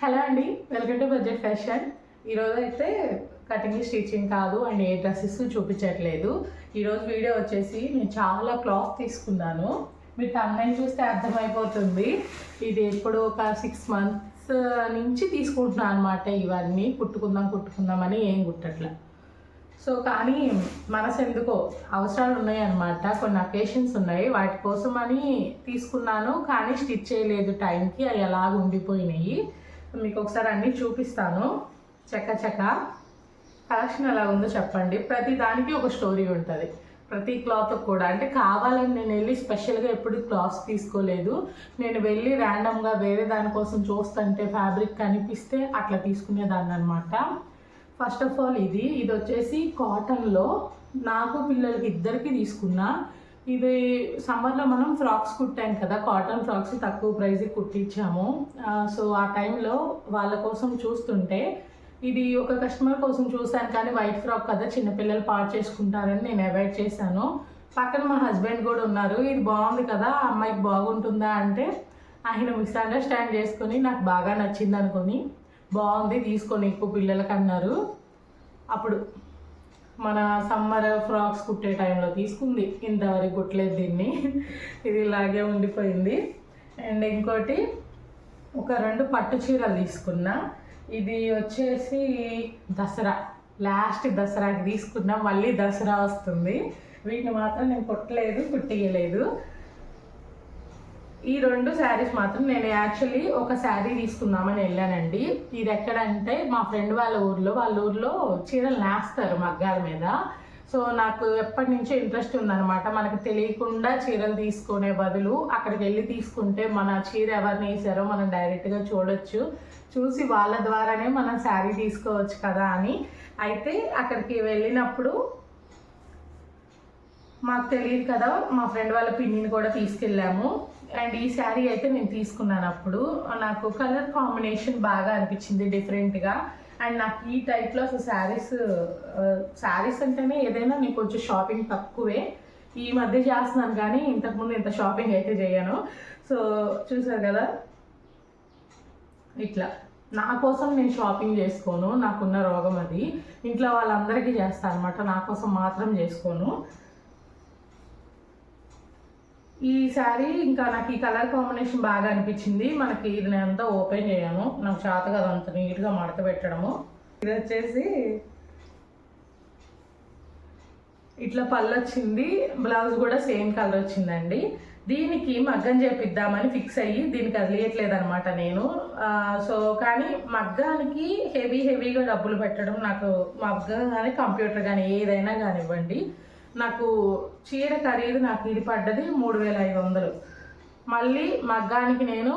Hello అండి welcome to budget fashion. ఈరోజు అయితే కటింగ్ స్టిచ్చింగ్ కాదు అండ్ ఏ డ్రెస్సెస్ చూపించట్లేదు. ఈరోజు వీడియో వచ్చేసి నేను చాలా క్లాత్ తీసుకున్నాను. మీరు టైం చూస్తే అర్థమైపోతుంది. ఇది ఎప్పుడు ఒక సిక్స్ మంత్స్ నుంచి తీసుకుంటున్నాను అనమాట ఇవన్నీ. కుట్టుకుందాం కుట్టుకుందామని ఏం కుట్టట్లా. సో కానీ మనసు ఎందుకో అవసరాలు ఉన్నాయి అనమాట కొన్ని అకేషన్స్ ఉన్నాయి. వాటి కోసం అని తీసుకున్నాను కానీ స్టిచ్ చేయలేదు టైంకి. అవి ఎలాగ ఉండిపోయినాయి. మీకు ఒకసారి అన్నీ చూపిస్తాను. చక్క చక్క. కలెక్షన్ ఎలా ఉందో చెప్పండి. ప్రతి దానికి ఒక స్టోరీ ఉంటుంది. ప్రతి క్లాత్ కూడా. అంటే కావాలని నేను వెళ్ళి స్పెషల్గా ఎప్పుడు క్లాత్స్ తీసుకోలేదు. నేను వెళ్ళి ర్యాండమ్గా వేరే దానికోసం చూస్తుంటే ఫ్యాబ్రిక్ కనిపిస్తే అట్లా తీసుకునేదాన్ని అనమాట ఫస్ట్ ఆఫ్ ఆల్ ఇది. ఇది వచ్చేసి కాటన్లో నాకు పిల్లలకి ఇద్దరికి తీసుకున్నా. ఇది సమ్మర్లో మనం ఫ్రాక్స్ కుట్టాం కదా కాటన్ ఫ్రాక్స్ తక్కువ ప్రైస్కి కుట్టించాము. సో ఆ టైంలో వాళ్ళ కోసం చూస్తుంటే ఇది ఒక కస్టమర్ కోసం చూశాను కానీ వైట్ ఫ్రాక్ కదా చిన్నపిల్లలు పాడు చేసుకుంటారని నేను అవాయిడ్ చేశాను. పక్కన మా హస్బెండ్ కూడా ఉన్నారు ఇది బాగుంది కదా అమ్మాయికి బాగుంటుందా? అంటే ఆయన మిస్అండర్స్టాండ్ చేసుకొని నాకు బాగా నచ్చింది అనుకొని బాగుంది తీసుకొని ఎక్కువ పిల్లలకి అన్నారు అప్పుడు మన సమ్మర్ ఫ్రాక్స్ కుట్టే టైంలో తీసుకుంది. ఇంతవరకు కుట్టలేదు దీన్ని. ఇది ఇలాగే ఉండిపోయింది. అండ్ ఇంకోటి ఒక రెండు పట్టు చీరలు తీసుకున్నా. ఇది వచ్చేసి దసరా. లాస్ట్ దసరాకి తీసుకున్నా. మళ్ళీ దసరా వస్తుంది. వీటిని మాత్రం నేను కుట్టలేదు కుట్టియలేదు. ఈ రెండు శారీస్ మాత్రం నేను యాక్చువల్లీ ఒక శారీ తీసుకుందామని వెళ్ళానండి. ఇది ఎక్కడంటే మా ఫ్రెండ్ వాళ్ళ ఊర్లో వాళ్ళ ఊర్లో చీరలు నేస్తారు మగ్గాల మీద. సో నాకు ఎప్పటి నుంచో ఇంట్రెస్ట్ ఉందన్నమాట. మనకు తెలియకుండా చీరలు తీసుకునే బదులు అక్కడికి వెళ్ళి తీసుకుంటే మన చీర ఎవరిని వేసారో మనం డైరెక్ట్గా చూడొచ్చు. చూసి వాళ్ళ ద్వారానే మనం శారీ తీసుకోవచ్చు కదా అని. అయితే అక్కడికి వెళ్ళినప్పుడు మాకు తెలియదు కదా మా ఫ్రెండ్ వాళ్ళ పిన్నిని కూడా తీసుకెళ్ళాము. అండ్ ఈ శారీ అయితే నేను తీసుకున్నాను అప్పుడు. నాకు కలర్ కాంబినేషన్ బాగా అనిపించింది డిఫరెంట్గా అండ్ నాకు ఈ టైప్లో అసలు శారీస్ శారీస్ అంటేనే ఏదైనా నేను కొంచెం షాపింగ్ తక్కువే. ఈ మధ్య చేస్తున్నాను కానీ ఇంతకుముందు ఇంత షాపింగ్ అయితే చేయను. సో చూసారు కదా? ఇట్లా. నా కోసం నేను షాపింగ్ చేసుకోను. నాకున్న రోగం అది. ఇంట్లో వాళ్ళందరికీ చేస్తాను అనమాట నా కోసం మాత్రం చేసుకోను. ఈ శారీ ఇంకా నాకు ఈ కలర్ కాంబినేషన్ బాగా అనిపించింది. మనకి ఇది నేను అంతా ఓపెన్ చేయను. నాకు చేత కదా అంత నీట్గా మడత పెట్టడము. ఇది వచ్చేసి ఇట్లా పళ్ళు వచ్చింది. బ్లౌజ్ కూడా సేమ్ కలర్ వచ్చిందండి. దీనికి మగ్గం చేపిద్దామని ఫిక్స్ అయ్యి దీనికి వదిలేయట్లేదు అనమాట నేను సో కానీ మగ్గానికి హెవీ హెవీగా డబ్బులు పెట్టడం నాకు మగ్గం కానీ కంప్యూటర్ కానీ ఏదైనా కానివ్వండి నాకు చీర ఖరీదు నాకు ఇది పడ్డది మూడు వేల ఐదు వందలు. మళ్ళీ మగ్గానికి నేను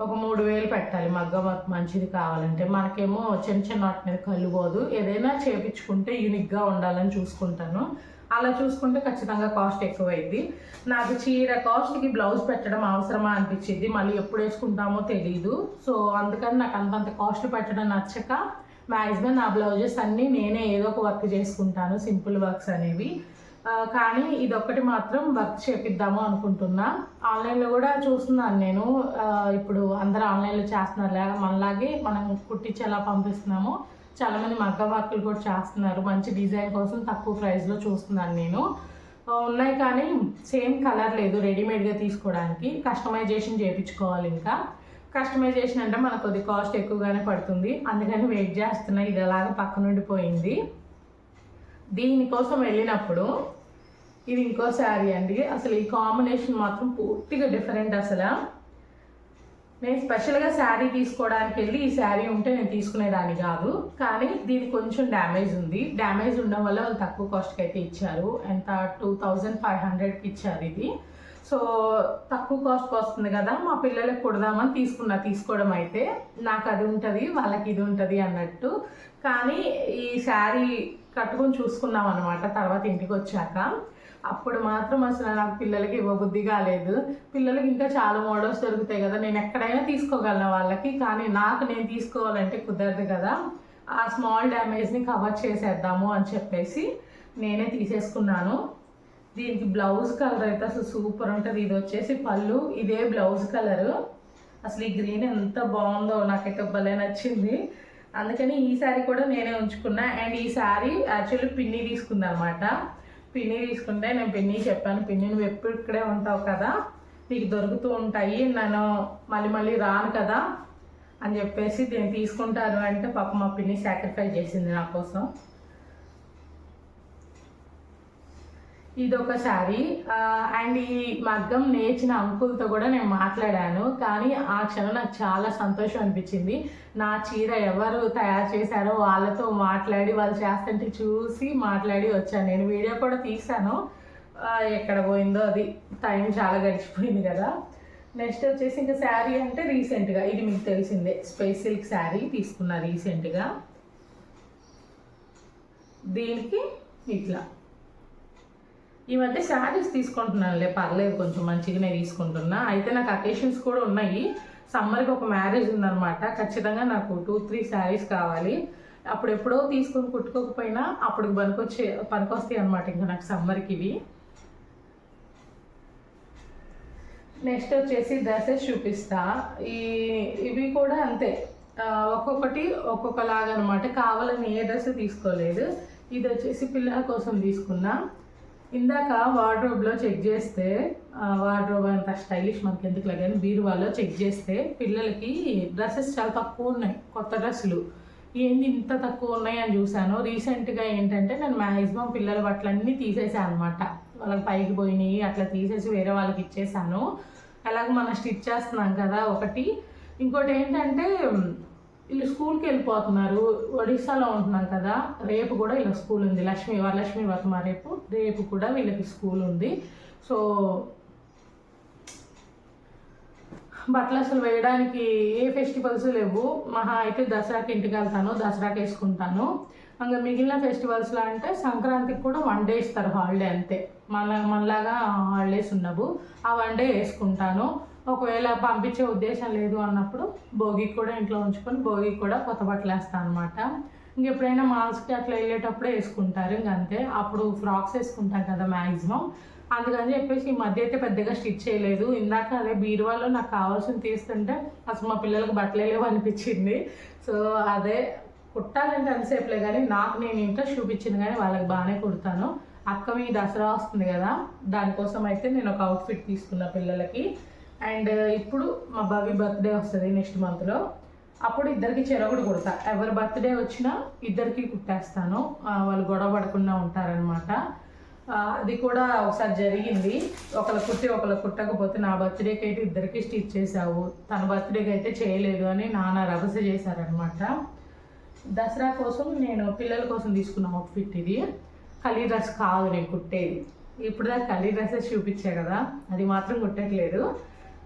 ఒక మూడు వేలు పెట్టాలి. మగ్గం మంచిది కావాలంటే. మనకేమో చిన్న చిన్న వాటి మీద కళ్ళు పోదు. ఏదైనా చేపించుకుంటే యూనిక్గా ఉండాలని చూసుకుంటాను. అలా చూసుకుంటే ఖచ్చితంగా కాస్ట్ ఎక్కువైంది నాకు చీర కాస్ట్కి బ్లౌజ్ పెట్టడం అవసరమా అనిపించింది మళ్ళీ ఎప్పుడు వేసుకుంటామో తెలియదు సో అందుకని నాకు అంతంత కాస్ట్ పెట్టడం నచ్చక మ్యాక్సిమం నా బ్లౌజెస్ అన్నీ నేనే ఏదో ఒక వర్క్ చేసుకుంటాను సింపుల్ వర్క్స్ అనేవి. కానీ ఇదొక్కటి మాత్రం వర్క్ చేపిద్దాము అనుకుంటున్నా. ఆన్లైన్లో కూడా చూస్తున్నాను నేను. ఇప్పుడు అందరూ ఆన్లైన్లో చేస్తున్నారు లేదా మనలాగే మనం కుట్టించి ఎలా పంపిస్తున్నామో. చాలామంది మగ్గ వర్కులు కూడా చేస్తున్నారు. మంచి డిజైన్ కోసం తక్కువ ప్రైస్లో చూస్తున్నాను నేను. ఉన్నాయి కానీ సేమ్ కలర్ లేదు రెడీమేడ్గా తీసుకోవడానికి. కస్టమైజేషన్ చేయించుకోవాలి ఇంకా. కస్టమైజేషన్ అంటే మనకు కొద్ది కాస్ట్ ఎక్కువగానే పడుతుంది. అందుకని వెయిట్ చేస్తున్నా. ఇది అలాగ నుండి పోయింది. దీనికోసం వెళ్ళినప్పుడు ఇది ఇంకో శారీ అండి. అసలు ఈ కాంబినేషన్ మాత్రం పూర్తిగా డిఫరెంట్ అసలు. నేను స్పెషల్గా శారీ తీసుకోవడానికి వెళ్ళి ఈ శారీ ఉంటే నేను తీసుకునేదాన్ని కాదు. కానీ దీనికి కొంచెం డ్యామేజ్ ఉంది. డ్యామేజ్ ఉండడం వల్ల వాళ్ళు తక్కువ కాస్ట్కి అయితే ఇచ్చారు. ఎంత? టూ థౌజండ్ ఫైవ్ హండ్రెడ్కి ఇచ్చారు ఇది. సో తక్కువ కాస్ట్కి వస్తుంది కదా మా పిల్లలకు కుడదామని తీసుకున్నా తీసుకోవడం అయితే. నాకు అది ఉంటుంది వాళ్ళకి ఇది ఉంటుంది అన్నట్టు. కానీ ఈ శారీ కట్టుకొని చూసుకున్నాం అనమాట తర్వాత ఇంటికి వచ్చాక. అప్పుడు మాత్రం అసలు నాకు పిల్లలకి ఇవ్వబుద్ధి కాలేదు. పిల్లలకి ఇంకా చాలా మోడల్స్ దొరుకుతాయి కదా నేను ఎక్కడైనా తీసుకోగలను వాళ్ళకి కానీ నాకు నేను తీసుకోవాలంటే కుదరదు కదా. ఆ స్మాల్ డ్యామేజ్ని కవర్ చేసేద్దాము అని చెప్పేసి నేనే తీసేసుకున్నాను. దీనికి బ్లౌజ్ కలర్ అయితే అసలు సూపర్ ఉంటుంది. ఇది వచ్చేసి పళ్ళు. ఇదే బ్లౌజ్ కలరు. అసలు ఈ గ్రీన్ ఎంత బాగుందో నాకైతే భలే నచ్చింది. అందుకని ఈ శారీ కూడా నేనే ఉంచుకున్నా. అండ్ ఈ శారీ యాక్చువల్లీ పిన్ని తీసుకుంది అనమాట పిన్ని తీసుకుంటే నేను పిన్ని చెప్పాను పిన్ని నువ్వు ఎప్పుడు ఇక్కడే ఉంటావు కదా? నీకు దొరుకుతూ ఉంటాయి. నేను మళ్ళీ మళ్ళీ రాను కదా? అని చెప్పేసి నేను తీసుకుంటాను అంటే పాప మా పిన్ని సాక్రిఫైస్ చేసింది నా కోసం. ఇది ఒక శారీ అండ్ ఈ మగ్గం నేర్చిన అంకుల్తో కూడా నేను మాట్లాడాను. కానీ ఆ క్షణం నాకు చాలా సంతోషం అనిపించింది. నా చీర ఎవరు తయారు చేశారో వాళ్ళతో మాట్లాడి వాళ్ళు చేస్తుంటే చూసి మాట్లాడి వచ్చాను. నేను వీడియో కూడా తీసాను ఎక్కడ పోయిందో అది టైం చాలా గడిచిపోయింది కదా. నెక్స్ట్ వచ్చేసి ఇంకా శారీ అంటే రీసెంట్గా ఇది మీకు తెలిసిందే. స్పేస్ సిల్క్ శారీ తీసుకున్నా రీసెంట్గా. దీనికి ఇట్లా. ఈ మధ్య శారీస్ తీసుకుంటున్నానులే పర్లేదు కొంచెం మంచిగానే తీసుకుంటున్నా. అయితే నాకు అకేషన్స్ కూడా ఉన్నాయి. సమ్మర్కి ఒక మ్యారేజ్ ఉందన్నమాట. ఖచ్చితంగా నాకు టూ త్రీ శారీస్ కావాలి. అప్పుడు ఎప్పుడో తీసుకొని కుట్టుకోకపోయినా అప్పుడు పనికొచ్చే పనికొస్తాయి అనమాట ఇంకా నాకు సమ్మర్కి ఇవి. నెక్స్ట్ వచ్చేసి డ్రెస్సెస్ చూపిస్తా. ఈ ఇవి కూడా అంతే. ఒక్కొక్కటి ఒక్కొక్కలాగా అనమాట కావాలని ఏ డ్రెస్ తీసుకోలేదు. ఇది వచ్చేసి పిల్లల కోసం తీసుకున్నా. ఇందాక వార్డ్రోబ్లో చెక్ చేస్తే వార్డ్రోబ్ అంత స్టైలిష్ మనకి ఎందుకు కానీ బీరువాలో చెక్ చేస్తే పిల్లలకి డ్రెస్సెస్ చాలా తక్కువ ఉన్నాయి కొత్త డ్రెస్సులు. ఏంది ఇంత తక్కువ ఉన్నాయి అని చూశాను. రీసెంట్గా ఏంటంటే నేను మ్యాక్సిమం పిల్లల బట్టలన్నీ తీసేసాను అనమాట వాళ్ళకి పైకి పోయినాయి అట్లా తీసేసి వేరే వాళ్ళకి ఇచ్చేసాను. అలాగే మనం స్టిచ్ చేస్తున్నాం కదా ఒకటి. ఇంకోటి ఏంటంటే వీళ్ళు స్కూల్కి వెళ్ళిపోతున్నారు. ఒడిశాలో ఉంటున్నాం కదా. రేపు కూడా ఇలా స్కూల్ ఉంది. లక్ష్మీ వరలక్ష్మి వర్మ రేపు రేపు కూడా వీళ్ళకి స్కూల్ ఉంది. సో బట్టలు అసలు వేయడానికి ఏ ఫెస్టివల్స్ లేవు. మహా అయితే దసరాకి ఇంటికి వెళ్తాను దసరాకి వేసుకుంటాను. ఇంకా మిగిలిన ఫెస్టివల్స్లో అంటే సంక్రాంతికి కూడా వన్ డే ఇస్తారు హాలిడే అంతే. మన మనలాగా హాలిడేస్ ఉండవు. ఆ వన్ డే వేసుకుంటాను. ఒకవేళ పంపించే ఉద్దేశం లేదు అన్నప్పుడు భోగికి కూడా ఇంట్లో ఉంచుకొని భోగికి కూడా కొత్త బట్టలు వేస్తాను అనమాట ఇంక ఎప్పుడైనా మాల్స్కి అట్లా వెళ్ళేటప్పుడే వేసుకుంటారు. ఇంక అంతే. అప్పుడు ఫ్రాక్స్ వేసుకుంటాం కదా మ్యాక్సిమం అందుకని చెప్పేసి ఈ మధ్య అయితే పెద్దగా స్టిచ్ చేయలేదు. ఇందాక అదే బీరువాలో నాకు కావాల్సింది తీస్తుంటే అసలు మా పిల్లలకు బట్టలే లేవు అనిపించింది. సో అదే కుట్టాలంటే అంతసేపులే కానీ నాకు నేను ఇంట్రెస్ట్ చూపించింది కానీ వాళ్ళకి బాగానే కుడతాను. అక్క మీ దసరా వస్తుంది కదా. దానికోసం అయితే నేను ఒక అవుట్ఫిట్ తీసుకున్న పిల్లలకి. అండ్ ఇప్పుడు మా బాబీ బర్త్డే వస్తుంది నెక్స్ట్ మంత్లో అప్పుడు ఇద్దరికి చెరగుడు కుడతా. ఎవరి బర్త్డే వచ్చినా ఇద్దరికి కుట్టేస్తాను. వాళ్ళు గొడవ పడకుండా ఉంటారనమాట అది కూడా ఒకసారి జరిగింది. ఒకళ్ళు కుట్టి ఒకళ్ళు కుట్టకపోతే నా బర్త్డేకి అయితే ఇద్దరికి స్టిచ్ చేసావు తన బర్త్డేకి అయితే చేయలేదు అని నాన్న రభస చేశారనమాట దసరా కోసం నేను పిల్లల కోసం తీసుకున్న అవుట్ఫిట్ ఇది. కలీ డ్రెస్ కాదు నేను కుట్టేది. ఇప్పుడు దాకా కలీ డ్రెస్సెస్ చూపించా కదా. అది మాత్రం కుట్టట్లేదు.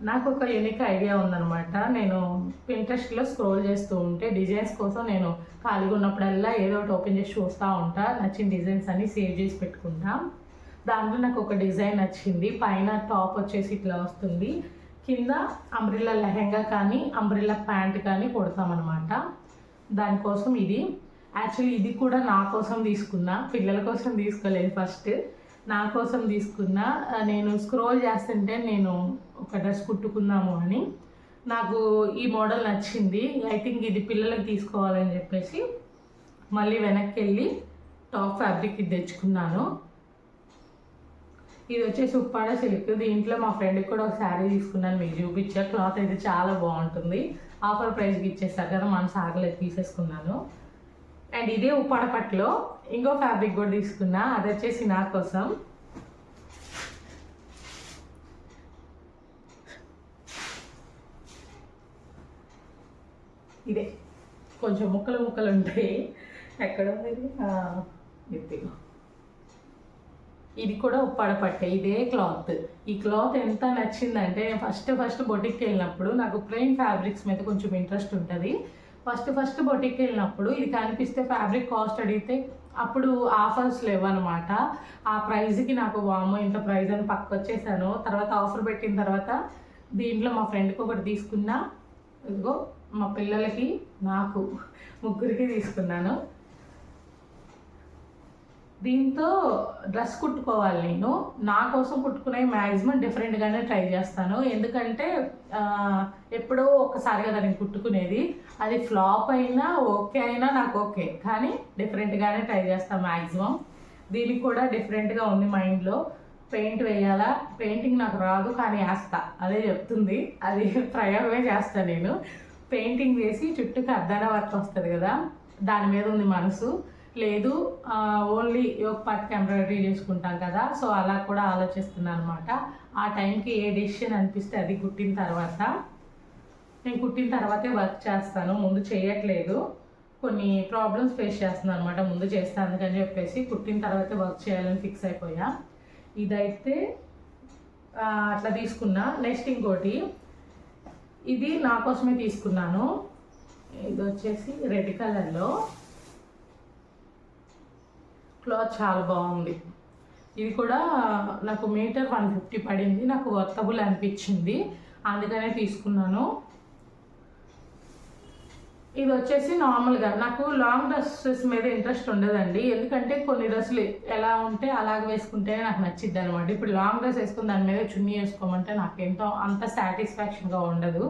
నాకు ఒక యూనిక్ ఐడియా ఉందన్నమాట. నేను పింట్రెస్ట్లో స్క్రోల్ చేస్తూ ఉంటే డిజైన్స్ కోసం నేను ఖాళీగా ఉన్నప్పుడల్లా ఏదో ఒకటి ఓపెన్ చేసి చూస్తూ ఉంటా. నచ్చిన డిజైన్స్ అన్ని సేవ్ చేసి పెట్టుకుంటా. దాంట్లో నాకు ఒక డిజైన్ నచ్చింది. పైన టాప్ వచ్చేసి ఇట్లా వస్తుంది. కింద అంబ్రిల్లా లెహెంగా కానీ అంబ్రిల్లా ప్యాంట్ కానీ కొడతామన్నమాట. దానికోసం ఇది. యాక్చువల్లీ ఇది కూడా నా కోసం తీసుకున్నా. పిల్లల కోసం తీసుకోలేదు ఫస్ట్ నా కోసం తీసుకున్నా. నేను స్క్రోల్ చేస్తుంటే నేను ఒక డ్రెస్ కుట్టుకుందాము అని. నాకు ఈ మోడల్ నచ్చింది. ఐ థింక్ ఇది పిల్లలకి తీసుకోవాలని చెప్పేసి మళ్ళీ వెనక్కి వెళ్ళి టాప్ ఫ్యాబ్రిక్ ఇది తెచ్చుకున్నాను. ఇది వచ్చేసి ఉప్పాడ సిల్క్. దీంట్లో మా ఫ్రెండ్కి కూడా ఒక శారీ తీసుకున్నాను. మీకు చూపించా. క్లాత్ అయితే చాలా బాగుంటుంది. ఆఫర్ ప్రైస్కి ఇచ్చేసారు కదా మన సాగలేదు తీసేసుకున్నాను. అండ్ ఇదే ఉప్పాడ పట్టులో ఇంకో ఫ్యాబ్రిక్ కూడా తీసుకున్నా. అది వచ్చేసి నా కోసం. ఇదే. కొంచెం ముక్కలు ముక్కలు ఉంటాయి ఎక్కడ ఉంది? ఇది? ఇదిగో. ఇది కూడా ఉప్పాడ పట్టే ఇదే క్లాత్. ఈ క్లాత్ ఎంత నచ్చిందంటే నేను ఫస్ట్ ఫస్ట్ బొటిక్కి వెళ్ళినప్పుడు నాకు ప్లెయిన్ ఫ్యాబ్రిక్స్ మీద కొంచెం ఇంట్రెస్ట్ ఉంటుంది. ఫస్ట్ ఫస్ట్ బొటిక్కి వెళ్ళినప్పుడు ఇది కనిపిస్తే ఫ్యాబ్రిక్ కాస్ట్ అడిగితే అప్పుడు ఆఫర్స్ లేవన్నమాట. ఆ ప్రైజ్కి నాకు వాము ఇంత ప్రైస్ అని పక్క వచ్చేసాను. తర్వాత ఆఫర్ పెట్టిన తర్వాత దీంట్లో మా ఫ్రెండ్కి ఒకటి తీసుకున్నా. ఇదిగో. మా పిల్లలకి నాకు ముగ్గురికి తీసుకున్నాను. దీంతో డ్రెస్ కుట్టుకోవాలి నేను. నా కోసం కుట్టుకునే మ్యాక్సిమం డిఫరెంట్గానే ట్రై చేస్తాను. ఎందుకంటే ఎప్పుడో ఒకసారి కదా నేను కుట్టుకునేది. అది ఫ్లాప్ అయినా ఓకే అయినా నాకు ఓకే. కానీ డిఫరెంట్గానే ట్రై చేస్తాను మ్యాక్సిమం దీనికి కూడా డిఫరెంట్గా ఉంది మైండ్లో. పెయింట్ వేయాలా? పెయింటింగ్ నాకు రాదు కానీ వేస్తా. అదే చెప్తుంది. అది ప్రయోగమే చేస్తాను నేను. పెయింటింగ్ వేసి చుట్టూకి అద్దాన వర్క్ వస్తుంది కదా దాని మీద ఉంది మనసు. లేదు ఓన్లీ యోగ పార్ట్కి ఎంబ్రాయిడరీ చేసుకుంటాం కదా సో అలా కూడా ఆలోచిస్తున్నాను అనమాట ఆ టైంకి ఏ డెసిషన్ అనిపిస్తే అది కుట్టిన తర్వాత నేను కుట్టిన తర్వాతే వర్క్ చేస్తాను ముందు చేయట్లేదు. కొన్ని ప్రాబ్లమ్స్ ఫేస్ చేస్తున్నాను అనమాట ముందు చేస్తాను అందుకని చెప్పేసి కుట్టిన తర్వాతే వర్క్ చేయాలని ఫిక్స్ అయిపోయా. ఇదైతే అట్లా తీసుకున్నా. నెక్స్ట్ ఇంకోటి ఇది నా కోసమే తీసుకున్నాను. ఇది వచ్చేసి రెడ్ కలర్లో. క్లాత్ చాలా బాగుంది. ఇది కూడా నాకు మీటర్ వన్ ఫిఫ్టీ పడింది. నాకు వర్తబుల్ అనిపించింది. అందుకనే తీసుకున్నాను. ఇది వచ్చేసి నార్మల్గా నాకు లాంగ్ డ్రెస్సెస్ మీద ఇంట్రెస్ట్ ఉండదండి. ఎందుకంటే కొన్ని డ్రెస్సులు ఎలా ఉంటే అలాగ వేసుకుంటేనే నాకు నచ్చిద్ది అనమాట ఇప్పుడు లాంగ్ డ్రెస్ వేసుకుని దాని మీద చున్నీ వేసుకోమంటే నాకు ఎంతో అంత సాటిస్ఫాక్షన్గా ఉండదు.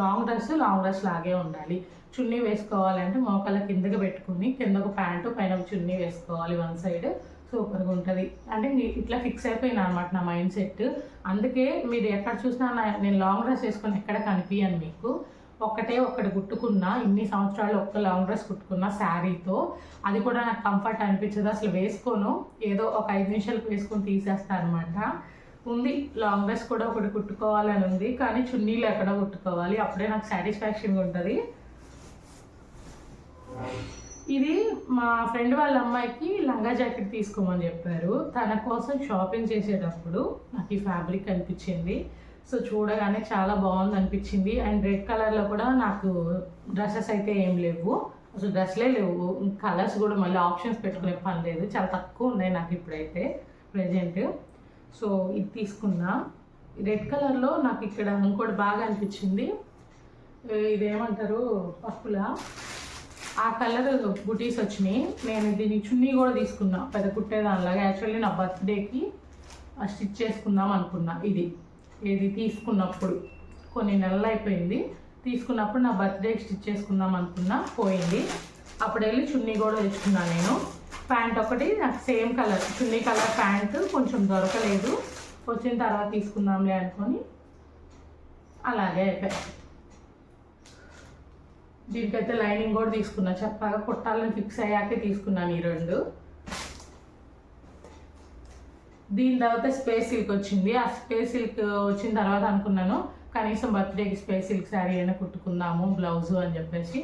లాంగ్ డ్రెస్ లాంగ్ డ్రెస్ లాగే ఉండాలి. చున్నీ వేసుకోవాలంటే మోకాల కిందకి పెట్టుకుని కింద ఒక ప్యాంటు పైన చున్నీ వేసుకోవాలి వన్ సైడ్. సూపర్గా ఉంటుంది. అంటే ఇట్లా ఫిక్స్ అయిపోయినా అనమాట నా మైండ్ సెట్ అందుకే మీరు ఎక్కడ చూసినా నేను లాంగ్ డ్రెస్ వేసుకొని ఎక్కడ కనిపించను మీకు. ఒక్కటే ఒక్కటి కుట్టుకున్నా ఇన్ని సంవత్సరాలు ఒక్క లాంగ్ డ్రెస్ కుట్టుకున్నా శారీతో అది కూడా నాకు కంఫర్ట్ అనిపించదు. అసలు వేసుకోను. ఏదో ఒక ఐదు నిమిషాలకు వేసుకొని తీసేస్తాను అనమాట ఉంది. లాంగ్ డ్రెస్ కూడా ఒకటి కుట్టుకోవాలని ఉంది. కానీ చున్నీలు ఎక్కడ కుట్టుకోవాలి. అప్పుడే నాకు సాటిస్ఫాక్షన్గా ఉంటుంది. ఇది మా ఫ్రెండ్ వాళ్ళ అమ్మాయికి లంగా జాకెట్ తీసుకోమని చెప్పారు. తన కోసం షాపింగ్ చేసేటప్పుడు నాకు ఈ ఫ్యాబ్రిక్ అనిపించింది సో చూడగానే చాలా బాగుంది అనిపించింది అండ్ రెడ్ కలర్లో కూడా నాకు డ్రెస్సెస్ అయితే ఏం లేవు. అసలు డ్రెస్లే లేవు. కలర్స్ కూడా మళ్ళీ ఆప్షన్స్ పెట్టుకునే పని లేదు. చాలా తక్కువ ఉన్నాయి నాకు ఇప్పుడైతే ప్రజెంట్. సో ఇది తీసుకున్నా. రెడ్ కలర్లో నాకు ఇక్కడ ఇంకోటి బాగా అనిపించింది. ఇదేమంటారు? పప్పుల. ఆ కలర్ బుటీస్ వచ్చినాయి. నేను దీని చున్నీ కూడా తీసుకున్నా. పెద్ద కుట్టేదానిలాగా. యాక్చువల్లీ నా బర్త్డేకి స్టిచ్ చేసుకుందాం అనుకున్నా. ఇది. ఇది తీసుకున్నప్పుడు. కొన్ని నెలలు అయిపోయింది. తీసుకున్నప్పుడు నా బర్త్డే స్టిచ్ చేసుకుందాం అనుకున్నా పోయింది. అప్పుడు వెళ్ళి చున్నీ కూడా తెచ్చుకున్నా నేను. ప్యాంట్ ఒకటి నాకు సేమ్ కలర్ చున్నీ కలర్ ప్యాంట్ కొంచెం దొరకలేదు. వచ్చిన తర్వాత తీసుకుందాంలే అనుకొని అలాగే అయిపోయాయి దీనికైతే లైనింగ్ కూడా తీసుకున్నా. చెప్పగా కుట్టాలని ఫిక్స్ అయ్యాకే తీసుకున్నాను ఈ రెండు. దీని తర్వాత స్పేస్ సిల్క్ వచ్చింది. ఆ స్పేస్ సిల్క్ వచ్చిన తర్వాత అనుకున్నాను కనీసం బర్త్డేకి స్పేస్ సిల్క్ శారీ అయినా కుట్టుకుందాము బ్లౌజు అని చెప్పేసి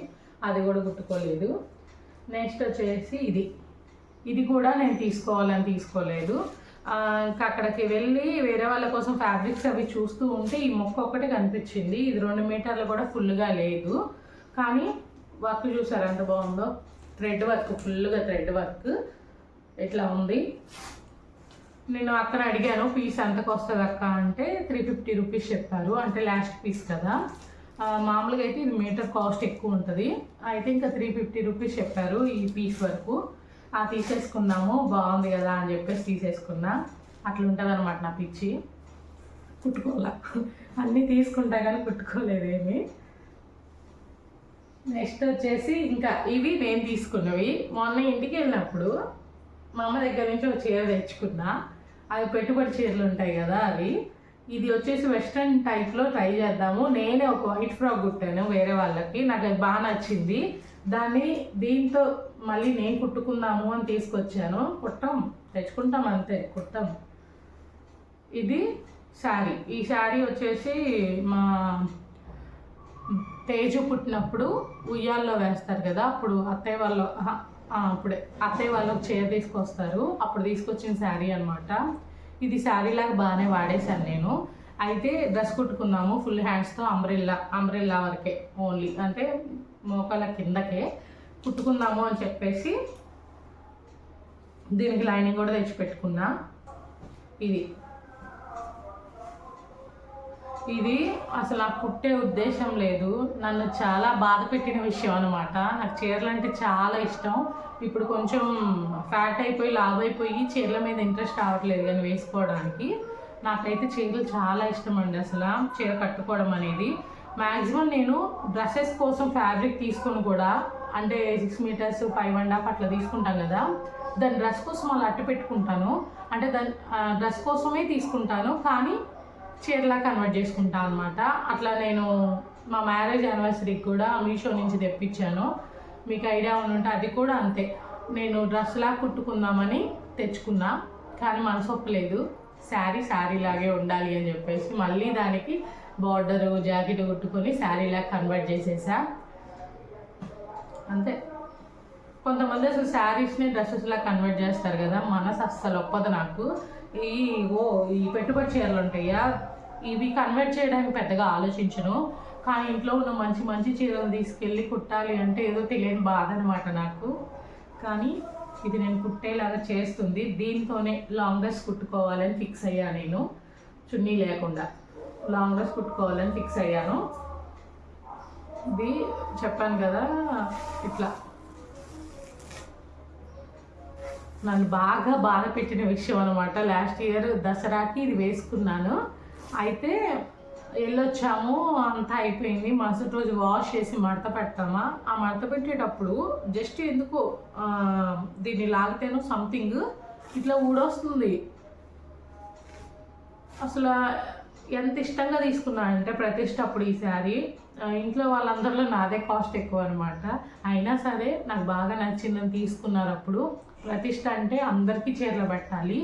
అది కూడా కుట్టుకోలేదు. నెక్స్ట్ వచ్చేసి ఇది. ఇది కూడా నేను తీసుకోవాలని తీసుకోలేదు. ఇంకా అక్కడికి వెళ్ళి వేరే వాళ్ళ కోసం ఫ్యాబ్రిక్స్ అవి చూస్తూ ఉంటే ఈ మొక్క ఒకటి కనిపించింది. ఇది రెండు మీటర్లు కూడా ఫుల్గా లేదు. కానీ వర్క్ చూసారు ఎంత బాగుందో. థ్రెడ్ వర్క్ ఫుల్గా థ్రెడ్ వర్క్. ఇట్లా ఉంది? నేను అక్కడ అడిగాను పీస్ ఎంతకు వస్తుంది అక్క? అంటే త్రీ ఫిఫ్టీ రూపీస్ చెప్పారు. అంటే లాస్ట్ పీస్ కదా. మామూలుగా అయితే ఇది మీటర్ కాస్ట్ ఎక్కువ ఉంటుంది. అయితే ఇంకా త్రీ ఫిఫ్టీ రూపీస్ చెప్పారు ఈ పీస్ వరకు. ఆ తీసేసుకున్నాము బాగుంది కదా అని చెప్పేసి తీసేసుకున్నా. అట్లా ఉంటుంది అనమాట నా పిచ్చి. కుట్టుకోలే అన్నీ తీసుకుంటా కానీ కుట్టుకోలేదు ఏమి. నెక్స్ట్ వచ్చేసి ఇంకా ఇవి నేను తీసుకున్నవి. మొన్న ఇంటికి వెళ్ళినప్పుడు మా అమ్మ దగ్గర నుంచి ఒక చీర తెచ్చుకున్నా. అవి పెట్టుబడి చీరలు ఉంటాయి కదా అవి. ఇది వచ్చేసి వెస్ట్రన్ టైప్లో ట్రై చేద్దాము. నేనే ఒక వైట్ ఫ్రాక్ కుట్టాను వేరే వాళ్ళకి. నాకు అది బాగా నచ్చింది. దాన్ని దీంతో మళ్ళీ నేను కుట్టుకుందాము అని తీసుకొచ్చాను. కుట్టాం తెచ్చుకుంటాం అంతే కుట్టాం. ఇది శారీ. ఈ శారీ వచ్చేసి మా తేజు పుట్టినప్పుడు ఉయ్యాల్లో వేస్తారు కదా అప్పుడు అత్తయ్య వాళ్ళు అప్పుడే. అత్తయ్య వాళ్ళు ఒక చీర తీసుకొస్తారు. అప్పుడు తీసుకొచ్చిన శారీ అనమాట ఇది శారీ లాగా బాగానే వాడేశాను నేను. అయితే డ్రెస్ కుట్టుకున్నాము ఫుల్ హ్యాండ్స్తో అంబ్రిల్లా అంబ్రిల్లా వరకే ఓన్లీ. అంటే మోకాల కిందకే కుట్టుకుందాము అని చెప్పేసి దీనికి లైనింగ్ కూడా తెచ్చి పెట్టుకున్నా. ఇది. ఇది అసలు ఆ పుట్టే ఉద్దేశం లేదు. నన్ను చాలా బాధ పెట్టిన విషయం అనమాట నాకు చీరలు అంటే చాలా ఇష్టం. ఇప్పుడు కొంచెం ఫ్యాట్ అయిపోయి లావ్ అయిపోయి చీరల మీద ఇంట్రెస్ట్ రావట్లేదు కానీ వేసుకోవడానికి. నాకైతే చీరలు చాలా ఇష్టం అండి అసలు. చీర కట్టుకోవడం అనేది. మ్యాక్సిమం నేను డ్రెస్సెస్ కోసం ఫ్యాబ్రిక్ తీసుకొని కూడా అంటే six metres five and half అట్లా తీసుకుంటాం కదా. దాని డ్రెస్ కోసం అలా అట్టు పెట్టుకుంటాను. అంటే దాని డ్రెస్ కోసమే తీసుకుంటాను. కానీ చీరలా కన్వర్ట్ చేసుకుంటాను అనమాట అట్లా నేను మా మ్యారేజ్ యానివర్సరీకి కూడా మీషో నుంచి తెప్పించాను. మీకు ఐడియా ఉంటే అది కూడా అంతే. నేను డ్రెస్లా కుట్టుకుందామని తెచ్చుకున్నా కానీ మనసు ఒప్పలేదు. శారీ శారీ లాగే ఉండాలి అని చెప్పేసి మళ్ళీ దానికి బార్డర్ జాకెట్ కుట్టుకొని శారీలా కన్వర్ట్ చేసేసా. అంతే. కొంతమంది అసలు శారీస్ని డ్రెస్సెస్లా కన్వర్ట్ చేస్తారు కదా మనసు అస్సలు ఒప్పదు నాకు. ఈ ఓ ఈ పెట్టుబడి చీరలు ఉంటాయా? ఇవి కన్వర్ట్ చేయడానికి పెద్దగా ఆలోచించను. కానీ ఇంట్లో ఉన్న మంచి మంచి చీరలు తీసుకెళ్ళి కుట్టాలి అంటే ఏదో తెలియని బాధ అనమాట నాకు. కానీ ఇది నేను కుట్టేలాగా చేస్తుంది. దీంతోనే లాంగ్ డ్రెస్ కుట్టుకోవాలని ఫిక్స్ అయ్యా నేను. చున్నీ లేకుండా. లాంగ్ డ్రెస్ కుట్టుకోవాలని ఫిక్స్ అయ్యాను. ఇది చెప్పాను కదా ఇట్లా. నన్ను బాగా బాధ పెట్టిన విషయం అనమాట లాస్ట్ ఇయర్ దసరాకి ఇది వేసుకున్నాను. అయితే వెళ్ళొచ్చాము అంతా అయిపోయింది. మరుసటి రోజు వాష్ చేసి మడత పెడతామా? ఆ మడత పెట్టేటప్పుడు జస్ట్ ఎందుకు దీన్ని లాగితేనో సంథింగ్ ఇట్లా ఊడొస్తుంది. అసలు ఎంత ఇష్టంగా తీసుకున్నానంటే ప్రతిష్టప్పుడు ఈ శారీ. ఇంట్లో వాళ్ళందరిలో నాదే కాస్ట్ ఎక్కువ అనమాట అయినా సరే నాకు బాగా నచ్చిందని తీసుకున్నారు అప్పుడు. ప్రతిష్ట అంటే అందరికీ చీరలు పెట్టాలి.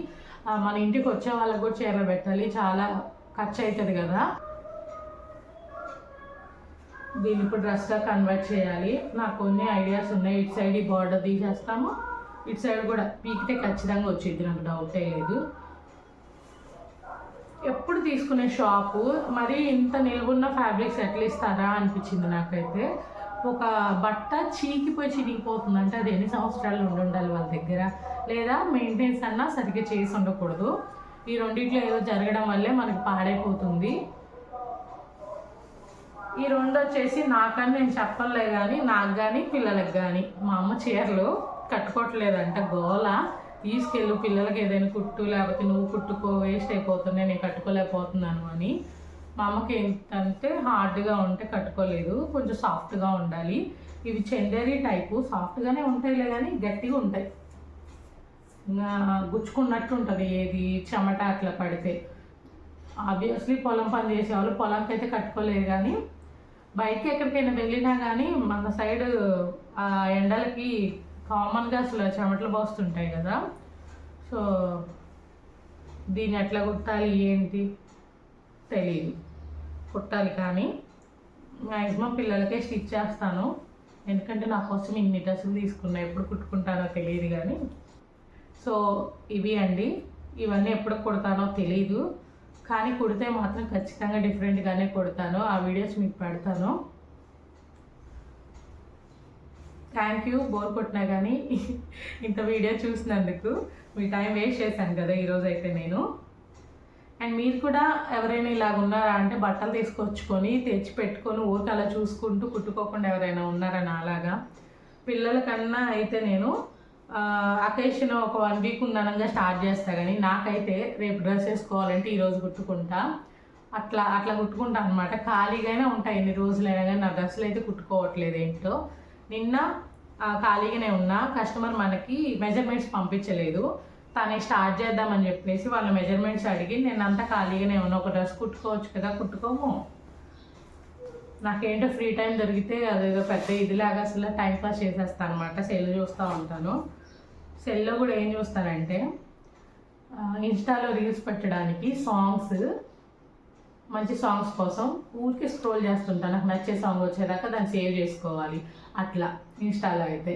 మన ఇంటికి వచ్చే వాళ్ళకి కూడా చీరలు పెట్టాలి. చాలా ఖర్చు అవుతుంది కదా. దీన్ని ఇప్పుడు డ్రెస్గా కన్వర్ట్ చేయాలి. నాకు కొన్ని ఐడియాస్ ఉన్నాయి. ఇటు సైడ్ ఈ బార్డర్ తీసేస్తాము. ఇటు సైడ్ కూడా పీకితే ఖచ్చితంగా వచ్చింది. నాకు డౌటే లేదు. ఎప్పుడు తీసుకునే షాపు మరి ఇంత నిల్వున్న ఫ్యాబ్రిక్స్ ఎట్లా ఇస్తారా అనిపించింది నాకైతే. ఒక బట్ట చీకిపోయి చినిగిపోతుంది. అంటే అది ఎన్ని సంవత్సరాలు ఉండి ఉండాలి వాళ్ళ దగ్గర? లేదా మెయింటెనెన్స్ అన్నా సరిగ్గా చేసి ఉండకూడదు. ఈ రెండిట్లో ఏదో జరగడం వల్లే మనకి పాడైపోతుంది. ఈ రెండు వచ్చేసి నాకని నేను చెప్పలే కానీ నాకు కానీ పిల్లలకు కానీ మా అమ్మ చీరలు కట్టుకోవట్లేదంట. గోల తీసుకెళ్ళు పిల్లలకి ఏదైనా కుట్టు లేకపోతే నువ్వు కుట్టుకో వేస్ట్ అయిపోతున్నాయి నేను కట్టుకోలేకపోతున్నాను అని. మా అమ్మకి ఏంటంటే హార్డ్గా ఉంటే కట్టుకోలేదు కొంచెం సాఫ్ట్గా ఉండాలి. ఇవి చెండేరీ టైపు సాఫ్ట్గానే ఉంటాయిలే కానీ గట్టిగా ఉంటాయి. ఇంకా గుచ్చుకున్నట్టు ఉంటుంది ఏది చెమట అట్లా పడితే. ఆబ్వియస్లీ పొలం పని చేసేవాళ్ళు పొలంకి అయితే కట్టుకోలేదు కానీ బయటకి ఎక్కడికైనా వెళ్ళినా కానీ మన సైడ్ ఆ ఎండలకి కామన్గా అసలు చెమటలు పోస్తుంటాయి కదా. సో దీన్ని ఎట్లా కుట్టాలి ఏంటి? తెలియదు కుట్టాలి కానీ మ్యాక్సిమం పిల్లలకే స్టిచ్ చేస్తాను. ఎందుకంటే నా కోసం ఇన్ని డ్రెస్సులు తీసుకున్నా ఎప్పుడు కుట్టుకుంటానో తెలియదు కానీ. సో ఇవి అండి. ఇవన్నీ ఎప్పుడు కుడతానో తెలియదు కానీ కుడితే మాత్రం ఖచ్చితంగా డిఫరెంట్గానే కుడతాను. ఆ వీడియోస్ మీకు పెడతాను. Thank you. బోర్ కొట్టినా కానీ ఇంత వీడియో చూసినందుకు మీ టైం వేస్ట్ చేశాను కదా ఈరోజు అయితే నేను. అండ్ మీరు కూడా ఎవరైనా ఇలాగ ఉన్నారా అంటే బట్టలు తీసుకొచ్చుకొని తెచ్చి పెట్టుకొని ఊరికి అలా చూసుకుంటూ కుట్టుకోకుండా ఎవరైనా ఉన్నారా నాలాగా పిల్లల కన్నా అయితే నేను అకేషన్ ఒక వన్ వీక్ ఉందనంగా స్టార్ట్ చేస్తా కానీ నాకైతే రేపు డ్రెస్ వేసుకోవాలంటే ఈరోజు కుట్టుకుంటా. అట్లా అట్లా కుట్టుకుంటా అనమాట ఖాళీగానే ఉంటాయి ఎన్ని రోజులైనా కానీ నా డ్రెస్సులు అయితే కుట్టుకోవట్లేదు ఏంటో. నిన్న ఖాళీగానే ఉన్నా. కస్టమర్ మనకి మెజర్మెంట్స్ పంపించలేదు. తనే స్టార్ట్ చేద్దామని చెప్పేసి వాళ్ళ మెజర్మెంట్స్ అడిగి నేను అంతా ఖాళీగానే ఉన్నా ఒక డ్రెస్ కుట్టుకోవచ్చు కదా కుట్టుకోము. నాకేంటో ఫ్రీ టైం దొరికితే అదేదో పెద్ద ఇదిలాగా అసలు టైం పాస్ చేసేస్తాను అనమాట సెల్ చూస్తూ ఉంటాను. సెల్లో కూడా ఏం చూస్తానంటే ఇన్స్టాలో రీల్స్ పెట్టడానికి సాంగ్స్ మంచి సాంగ్స్ కోసం ఊరికి స్క్రోల్ చేస్తుంటాను నాకు నచ్చే సాంగ్ వచ్చేదాకా దాన్ని సేవ్ చేసుకోవాలి. అట్లా ఇన్స్టాలో అయితే.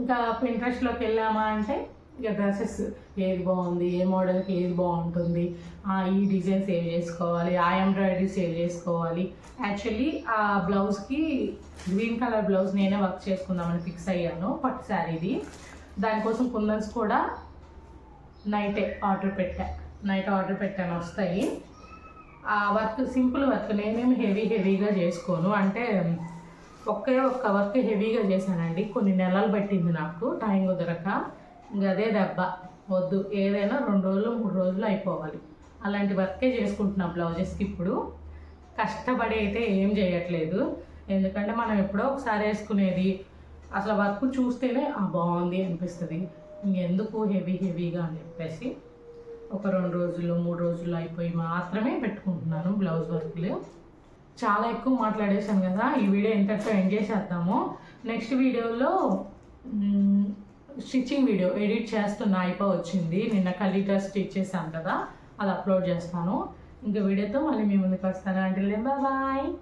ఇంకా ఇంట్రెస్ట్లోకి వెళ్ళామా అంటే ఇక డ్రెస్సెస్ ఏది బాగుంది ఏ మోడల్కి ఏది బాగుంటుంది ఆ, ఈ డిజైన్ సేవ్ చేసుకోవాలి ఆ ఎంబ్రాయిడరీ సేవ్ చేసుకోవాలి యాక్చువల్లీ ఆ బ్లౌజ్కి గ్రీన్ కలర్ బ్లౌజ్ నేనే వర్క్ చేసుకుందామని ఫిక్స్ అయ్యాను పట్టు శారీది దానికోసం కుందన్స్ కూడా నైటే ఆర్డర్ పెట్టా నైట్ ఆర్డర్ పెట్టాను వస్తాయి. ఆ వర్క్ సింపుల్ వర్క్ నేనేమి హెవీ హెవీగా చేసుకోను. అంటే ఒకే ఒక్క వర్క్ హెవీగా చేశానండి కొన్ని నెలలు పట్టింది నాకు టైం కుదరక. అదే దెబ్బ. వద్దు. ఏదైనా రెండు రోజులు మూడు రోజులు అయిపోవాలి. అలాంటి వర్కే చేసుకుంటున్నాం బ్లౌజెస్కి ఇప్పుడు. కష్టపడి అయితే ఏం చేయట్లేదు. ఎందుకంటే మనం ఎప్పుడో ఒకసారి వేసుకునేది అసలు వర్క్ చూస్తేనే ఆ బాగుంది అనిపిస్తుంది. ఇంకెందుకు హెవీ హెవీగా? అని చెప్పేసి ఒక రెండు రోజులు మూడు రోజులు అయిపోయి మాత్రమే పెట్టుకుంటున్నాను బ్లౌజ్ వర్క్లు. చాలా ఎక్కువ మాట్లాడేశాను కదా. ఈ వీడియో ఇంతటితో ఎండ్ చేసేద్దాము. నెక్స్ట్ వీడియోలో స్టిచ్చింగ్ వీడియో ఎడిట్ చేస్తున్న అయిపో వచ్చింది. నిన్న కలిటా స్టిచ్ చేశాను కదా అది అప్లోడ్ చేస్తాను. ఇంకా వీడియోతో మళ్ళీ మీ ముందుకు వస్తాను. అంటే బాయ్.